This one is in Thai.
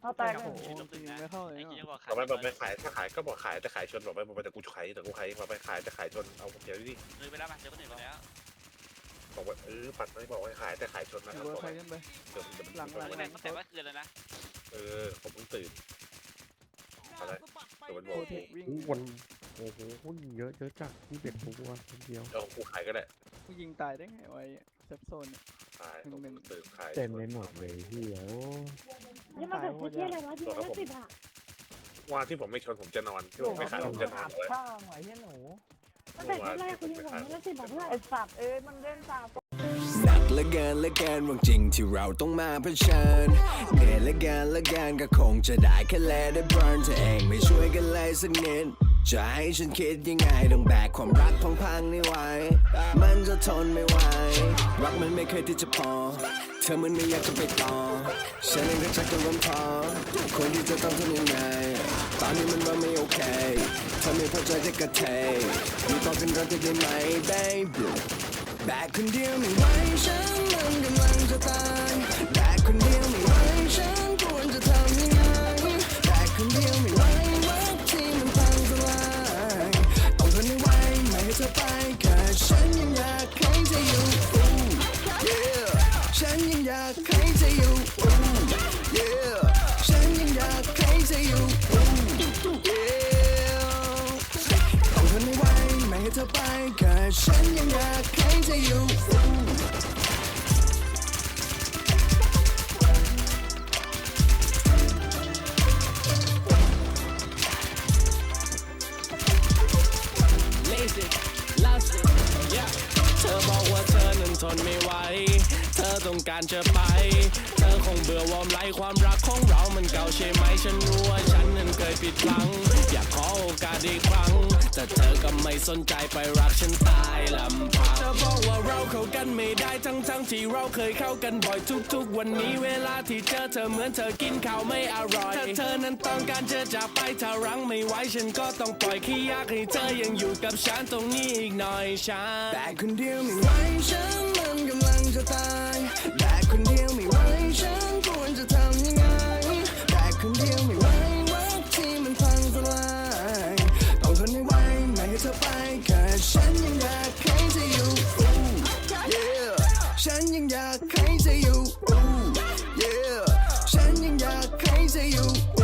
เอาตายโอ้ไปโหจริงไม่เข้าเลยไอ้เนที่อะบอกบอกไปบอกไปขายถ้าขายก็บอกขายแต่ขายชนบอกไปบอกไปแต่กูขายแต่กูขายบอกไปขายแต่ขายชนเอาเดี๋ยวดิเลยไปแล้วมาเจอคนอื่นไปแล้วบอกว่าเออปัดไม่บอกให้ขายแต่ขายชนนะคเดี๋รัยบวบอกใครไปขึ้นไปเดี๋ยวเดี๋ยวหลังหลังไม่แม่งตั้งแต่ว่าคืนแล้วนะเออผมเพิ่งตื่นอะไรเดี๋ยวมันบโปอกรเทควิ่งอู้วันโอ้โหหุ้นเยอะเยอะจัดที่เป็นทุกวันคนเดียวเดี๋ยวกูขายก็ได้กูยิงตายได้ไงไว้เซฟโซนเนี่ยขายหนึ่งหนึ่งตื่นขายเต็มไปหมดเลยพี่โอ้ นี่มาแบบเที่ยอะไรวะที่ละสิบอะว่าที่ผมไม่ชนผมจะนอนที่ผมไม่ขายผมจะนอนเลยข้าวหน่อยที่หนูมันแบบเท่าไรคุณยังบอกละสิบบาทเท่าไหร่ไอสัตว์เอ้ยมันเล่นตาหนักเหลือเกินเหลือเกินวันจริงที่เราต้องมาเผชิญเหนื่อยเหลือเกินเหลือเกินก็คงจะได้แค่แลได้เบิร์นเธอเองไม่ช่วยกันเลยสักนิดจะให้ฉันคิดยังไงต้องแบกความรักพังๆนี่ไว้ มันจะทนไม่ไหว รักมันไม่เคยที่จะพอเธ อมันไม่อยากจะไปต่อฉันเองก็ชักจะร้อนพอคนที่จะต้องทำยังไง ตอนนี้มันว่าไม่โอเคถ้าไม่พอใจจะกระเทยอยู่ต่อกันรักได้ไหม baby แบกคนเดียวไม่ไหวฉันมันกำลังจะตาย ฉันยังอยากให้เธออยู่ Ooh, yeah ฉันยังอยากให้เธออยู่ Ooh, yeah ต้องทนไม่ไหวไม่ให้เธอไปแค่ฉันยังอยากให้เธออยู่ ทนไม่ไหว เธอต้องการจะไป เธอคงเบื่อวอมไลฟ์ความรักของเรามันเก่าใช่ไหมฉันรู้ว่าฉันนั้นเคยผิดหวัง อยากขอโอกาสอีกครั้ง แต่เธอก็ไม่สนใจไปรักฉันตายลำพังเธอบอกว่าเราเข้ากันไม่ได้ทั้งทั้งๆที่เราเคยเข้ากันบ่อยทุกๆ วันนี้เวลาที่เจอเธอเหมือนเธอกินข้าวไม่อร่อยถ้าเธอนั้นต้องการจะจากไปถ้ารั้งไม่ไหวฉันก็ต้องปล่อยแค่อยากให้เธอยังอยู่กับฉันตรงนี้อีกหน่อยฉันแบกคนเดียวไม่ไหวฉัน จะตายแบกคนเดียวไม่ไหวฉันควรจะทำยังไงแบกคนเดียวไม่ไหวรักที่มันพังทลายต้องทนไม่ไหวไม่ให้เธอไปแค่ฉันยังอยากให้เธออยู่ Ooh, yeah ฉันยังอยากให้เธออยู่ Ooh, yeah ฉันยังอยากให้เธออยู่